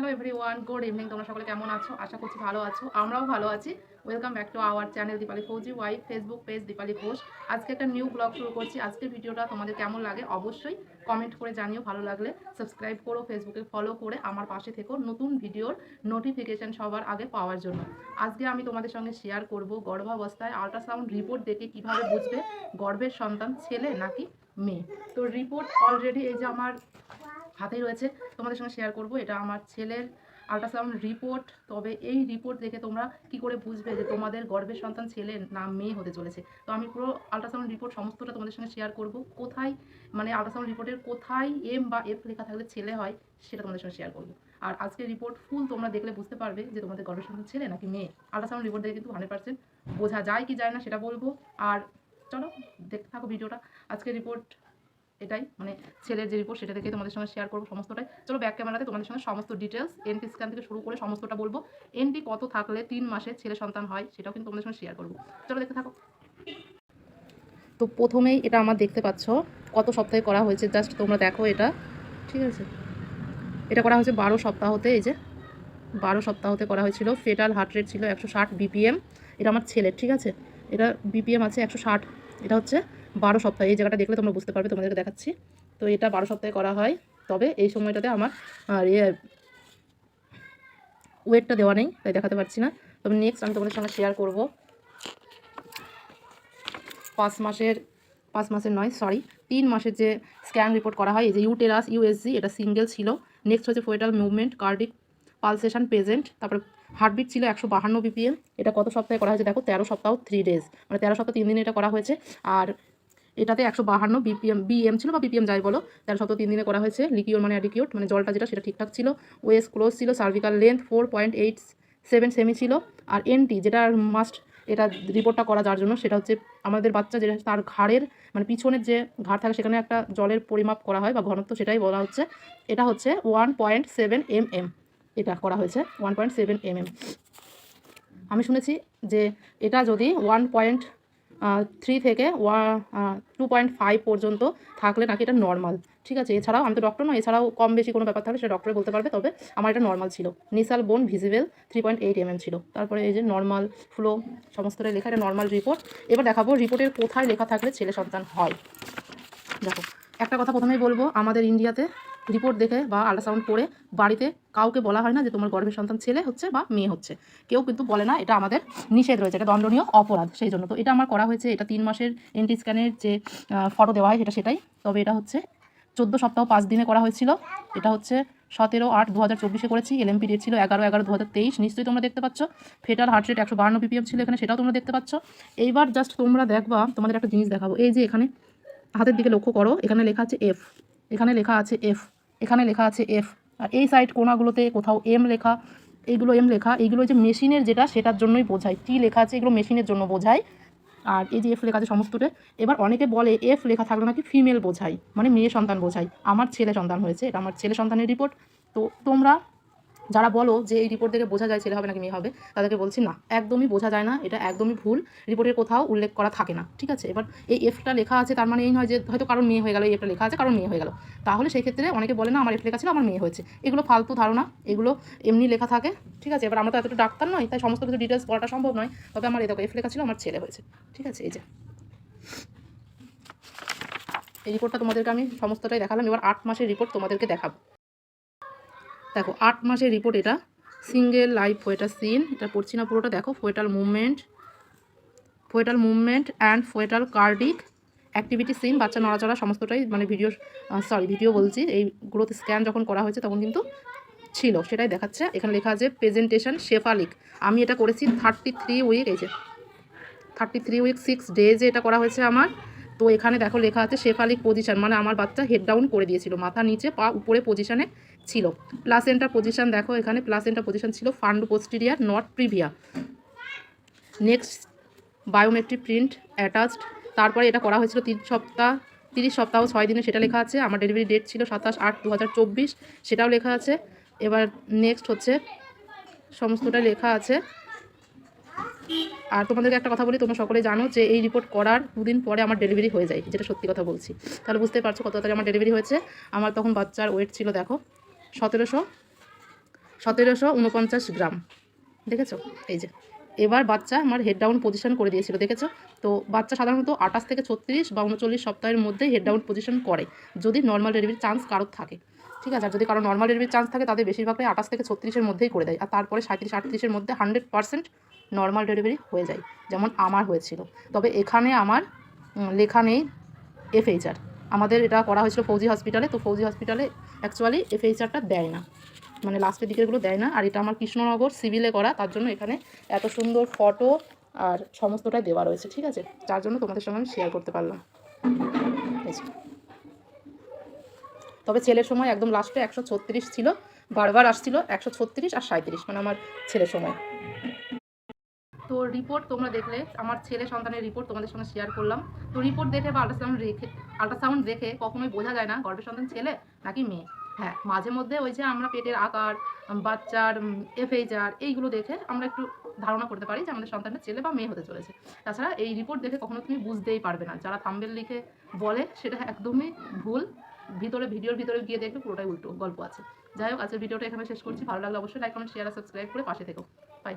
Hello everyone, good evening, তোমরা সকলে কেমন আছো? আশা করছি ভালো আছো, আমরাও ভালো আছি। Welcome back to our channel Dipali Fauji wife Facebook page Dipali Ghosh আজকে একটা নিউ ব্লগ শুরু করছি। আজকের ভিডিওটা তোমাদের কেমন লাগে অবশ্যই কমেন্ট করে জানিও, ভালো লাগলে সাবস্ক্রাইব করো ফেসবুকে ফলো করে আমার পাশে থেকো নতুন ভিডিওর নোটিফিকেশান সবার আগে পাওয়ার জন্য। আজকে আমি তোমাদের সঙ্গে শেয়ার করব গর্ভাবস্থায় আল্ট্রাসাউন্ড রিপোর্ট দেখে কীভাবে বুঝবে গর্ভের সন্তান ছেলে নাকি মেয়ে। তো রিপোর্ট অলরেডি এই যে আমার হাতেই রয়েছে। তোমাদের সঙ্গে শেয়ার করব, এটা আমার ছেলের আল্ট্রাসাউন্ড রিপোর্ট তবে এই রিপোর্ট দেখে তোমরা কি করে বুঝবে যে তোমাদের গর্ভের সন্তান ছেলে না মেয়ে হতে চলেছে? তো আমি পুরো আল্ট্রাসাউন্ড রিপোর্ট সমস্তটা তোমাদের সঙ্গে শেয়ার করব। কোথায় মানে আল্ট্রাসাউন্ড রিপোর্টের কোথায় এম বা এফ লেখা থাকলে ছেলে হয়, সেটা তোমাদের সঙ্গে শেয়ার করব। আর আজকের রিপোর্ট ফুল তোমরা দেখলে বুঝতে পারবে যে তোমাদের গর্ভের সন্তান ছেলে নাকি মেয়ে। আল্ট্রাসাউন্ড রিপোর্ট দেখে কিন্তু হান্ড্রেড পার্সেন্ট বোঝা যায় কি যায় না সেটা বলব। আর চলো, দেখতে থাকো ভিডিওটা। আজকের রিপোর্ট এটাই মানে ছেলের যে রিপোর্ট সেটা থেকে তোমাদের সঙ্গে শেয়ার করব সমস্তটাই। চলো ব্যাক ক্যামেরাতে তোমাদের সঙ্গে সমস্ত ডিটেলস এনপি স্ক্যান থেকে শুরু করে সমস্তটা বলব। এনপি কত থাকলে তিন মাসে ছেলে সন্তান হয়, সেটাও কিন্তু তোমাদের সঙ্গে শেয়ার করব। চলো দেখতে থাকো। তো প্রথমেই এটা আমার দেখতে পাচ্ছ, কত সপ্তাহে করা হয়েছে জাস্ট তোমরা দেখো এটা। ঠিক আছে? এটা করা হয়েছে বারো সপ্তাহতে, এই যে। বারো সপ্তাহতে করা হয়েছিল ফেটাল হার্ট রেট ছিল একশো ষাট বিপিএম এটা আমার ছেলের, ঠিক আছে? এটা বিপিএম আছে একশো ষাট। এটা হচ্ছে বারো সপ্তাহে, এই জায়গাটা দেখলে তোমরা বুঝতে পারবে, তোমাদেরকে দেখাচ্ছি। তো এটা বারো সপ্তাহে করা হয়, তবে এই সময়টাতে আমার ইয়ে ওয়েটটা দেওয়া নেই, তাই দেখাতে পারছি না। তবে নেক্সট আমি তোমাদের সঙ্গে শেয়ার করব। পাঁচ মাসের পাঁচ মাসের নয় সরি তিন মাসের যে স্ক্যান রিপোর্ট করা হয়, এই যে ইউটেরাস ইউএসজি এটা সিঙ্গেল ছিল। নেক্সট হচ্ছে foetal movement cardiac pulsation present তারপরে হার্টবিট ছিল একশো বাহান্ন বিপিএম এটা কত সপ্তাহে করা হয়েছে দেখো? তেরো সপ্তাহ থ্রি ডেজ মানে তেরো সপ্তাহ, তিন দিনে এটা করা হয়েছে। আর এটাতে একশো বাহান্ন বিপিএম বিএম ছিল বা বিপিএম যাই বলো, তেরো সপ্তাহ তিন দিনে করা হয়েছে লিকিওর মানে অ্যাডিকিউট মানে জলটা যেটা সেটা ঠিকঠাক ছিল ওয়েস ক্লোজ ছিল cervical length four point eight seven cm ছিল, আর এনটি যেটা মাস্ট এটা রিপোর্টটা করা যার জন্য, সেটা হচ্ছে আমাদের বাচ্চা যেটা, তার ঘাড়ের মানে পিছনের যে ঘাড় থাকে সেখানে একটা জলের পরিমাপ করা হয় বা ঘনত্ব সেটাই বলা হচ্ছে, এটা হচ্ছে one point seven M M এটা করা হয়েছে one point seven M M আমি শুনেছি যে এটা যদি ওয়ান পয়েন্ট থ্রি থেকে ওয়া টু পয়েন্ট ফাইভ পর্যন্ত থাকলে নাকি এটা নর্মাল ঠিক আছে? এছাড়াও আমি তো ডক্টর নয়, এছাড়াও কম বেশি কোনো ব্যাপার থাকলে সেটা ডক্টর বলতে পারবে, তবে আমার এটা নর্মাল ছিল। Nasal bone visible three point eight MM ছিল। তারপরে এই যে নর্মাল ফ্লো সমস্তটা লেখা, এটা নর্মাল রিপোর্ট এবার দেখাবো রিপোর্টের কোথায় লেখা থাকলে ছেলে সন্তান হয়। দেখো, একটা কথা প্রথমেই বলব, আমাদের ইন্ডিয়াতে রিপোর্ট দেখে বা আল্ট্রাসাউন্ড করে বাড়িতে কাউকে বলা হয় না যে তোমার গর্ভের সন্তান ছেলে হচ্ছে বা মেয়ে হচ্ছে। কেউ কিন্তু বলে না, এটা আমাদের নিষেধ রয়েছে, এটা দণ্ডনীয় অপরাধ সেই জন্য। তো এটা আমার করা হয়েছে, এটা তিন মাসের এনটি স্ক্যানের যে ফটো দেওয়া হয় সেটা সেটাই। তবে এটা হচ্ছে চোদ্দ সপ্তাহ পাঁচ দিনে করা হয়েছিল। এটা হচ্ছে সতেরো আট দু হাজার চব্বিশে করেছি এলএমপি ডেট ছিল এগারো এগারো দু হাজার তেইশ। নিশ্চয়ই তোমরা দেখতে পাচ্ছ ফেটার হার্ট রেট একশো বাহান্ন বিপিএম ছিল এখানে, সেটাও তোমরা দেখতে পাচ্ছ। এইবার জাস্ট তোমরা দেখবা, তোমাদের একটা জিনিস দেখাবো। এই যে এখানে হাতের দিকে লক্ষ্য করো, এখানে লেখা আছে এফ এখানে লেখা আছে এফ এখানে লেখা আছে এফ আর এই সাইড কোনাগুলোতে কোথাও এম লেখা এইগুলো এম লেখা এইগুলো যে মেশিনের যেটা, সেটার জন্যই বোঝায়। টি লেখা আছে, এগুলো মেশিনের জন্য বোঝায়। আর এই যে এফ লেখা আছে সমস্তটা, এবার অনেকে বলে এফ লেখা থাকলে নাকি ফিমেল বোঝায় মানে মেয়ে সন্তান বোঝায়। আমার ছেলে সন্তান হয়েছে, এটা আমার ছেলে সন্তানের রিপোর্ট তো তোমরা যারা বলো যে এই রিপোর্ট দেখে বোঝা যায় ছেলে হবে নাকি মেয়ে হবে, তাদেরকে বলছি না, একদমই বোঝা যায় না, এটা একদমই ভুল রিপোর্টের কোথাও উল্লেখ করা থাকে না, ঠিক আছে? এবার এই এফটা লেখা আছে, তার মানে এই নয় যে হয়তো কারণ মেয়ে হয়ে গেল, এই এফটা লেখা আছে কারণ মেয়ে হয়ে গেল। তাহলে সেই ক্ষেত্রে অনেকে বলে, না, আমার এফ লেখা ছিল, আমার মেয়ে হয়েছে। এগুলো ফালতু ধারণা, এগুলো এমনি লেখা থাকে, ঠিক আছে? এবার আমরা তো এতটা ডাক্তার নয়, তাই সমস্ত কিছু ডিটেলস পড়াটা সম্ভব নয়, তবে আমার দেখো এফ লেখা ছিল, আমার ছেলে হয়েছে, ঠিক আছে? এই যে। এই রিপোর্টটা তোমাদেরকে আমি সমস্তটাই দেখালাম, এবার আট মাসের রিপোর্ট তোমাদেরকে দেখাবো। দেখো, আট মাসের রিপোর্ট এটা। সিঙ্গেল লাইভ ফোয়েটার সিন এটা পড়ছি না পুরোটা, দেখো foetal movement foetal movement and foetal cardiac activity seen বাচ্চা নড়াচড়া সমস্তটাই মানে ভিডিও সরি ভিডিও বলছি, এই গ্রোথ স্ক্যান যখন করা হয়েছে তখন কিন্তু ছিল, সেটাই দেখাচ্ছে। এখানে লেখা আছে প্রেজেন্টেশন শেফালিক আমি এটা করেছি থার্টি থ্রি উইক এই যে থার্টি থ্রি উইক সিক্স ডেজে এটা করা হয়েছে আমার। তো এখানে দেখো লেখা আছে শেফালিক পজিশান মানে আমার বাচ্চা হেড ডাউন করে দিয়েছিল, মাথা নিচে, পা উপরে পজিশনে ছিল। প্লাসেন্টার পজিশন দেখো এখানে প্লাসেন্টার পজিশন ছিল fundal posterior not praevia next biometric print attached তারপরে এটা করা হয়েছিল তিন সপ্তাহ, তিরিশ সপ্তাহ ছয় দিনে সেটা লেখা আছে। আমার ডেলিভারি ডেট ছিল সাতাশ আট দু সেটাও লেখা আছে। এবার নেক্সট হচ্ছে, সমস্তটা লেখা আছে। আর তোমাদেরকে একটা কথা বলি, তোমরা সকলে জানো যে এই রিপোর্ট করার দুদিন পরে আমার ডেলিভারি হয়ে যায়, যেটা সত্যি কথা বলছি। তাহলে বুঝতে পারছ কত তাড়াতাড়ি আমার ডেলিভারি হয়েছে। আমার তখন বাচ্চার ওয়েট ছিল, দেখো সতেরোশো সতেরোশো উনপঞ্চাশ গ্রাম। দেখেছ? এই যে। এবার বাচ্চা আমার হেড ডাউন পজিশন করে দিয়েছিল, দেখেছ? তো বাচ্চা সাধারণত আঠাশ থেকে ছত্রিশ বা উনচল্লিশ সপ্তাহের মধ্যে হেড ডাউন পজিশন করে, যদি নর্মাল ডেলিভারির চান্স কারোর থাকে। ঠিক আছে? আর যদি কারও নর্মাল ডেলিভারির চান্স থাকে, তাদের বেশিরভাগই আঠাশ থেকে ছত্রিশের মধ্যেই করে দেয়। আর তারপরে সাঁত্রিশ আটত্রিশের মধ্যে হান্ড্রেড পার্সেন্ট নর্মাল ডেলিভারি হয়ে যায়, যেমন আমার হয়েছিল। তবে এখানে আমার লেখা নেই এফএইচআর আমাদের এটা করা হয়েছিল ফৌজি হসপিটালে তো ফৌজি হসপিটালে অ্যাকচুয়ালি এফএইচআরটা দেয় না। মানে লাস্টের দিকেরগুলো দেয় না। আর এটা আমার কৃষ্ণনগর সিভিলে করা, তার জন্য এখানে এত সুন্দর ফটো আর সমস্তটাই দেওয়া রয়েছে, ঠিক আছে? যার জন্য তোমাদের সঙ্গে আমি শেয়ার করতে পারলাম। তবে ছেলের সময় একদম লাস্টে একশো ছত্রিশ ছিল, বারবার আসছিল একশো ছত্রিশ আর সাঁত্রিশ মানে আমার ছেলের সময়। তো রিপোর্ট তোমরা দেখলে, আমার ছেলে সন্তানের রিপোর্ট তোমাদের সঙ্গে শেয়ার করলাম। তো রিপোর্ট দেখে বা আল্ট্রাসাউন্ড রেখে আল্ট্রাসাউন্ড দেখে কখনোই বোঝা যায় না, গর্ভের সন্তান ছেলে নাকি মেয়ে? হ্যাঁ মাঝে মধ্যে ওই যে আমরা পেটের আকার বাচ্চার এফএইচআর এইগুলো দেখে আমরা একটু ধারণা করতে পারি যে আমাদের সন্তানটা ছেলে বা মেয়ে হতে চলেছে। তাছাড়া এই রিপোর্ট দেখে কখনো তুমি বুঝতেই পারবে না। যারা থাম্বেল লিখে বলে সেটা একদমই ভুল। ভিতরে ভিডিওর ভিতরে গিয়ে দেখবে পুরোটাই উল্টো গল্প আছে। যাই হোক, আজকের ভিডিওটা এখানে শেষ করছি। ভালো লাগলে অবশ্যই লাইক কমেন্ট শেয়ার আর সাবস্ক্রাইব করে পাশে থেকো। বাই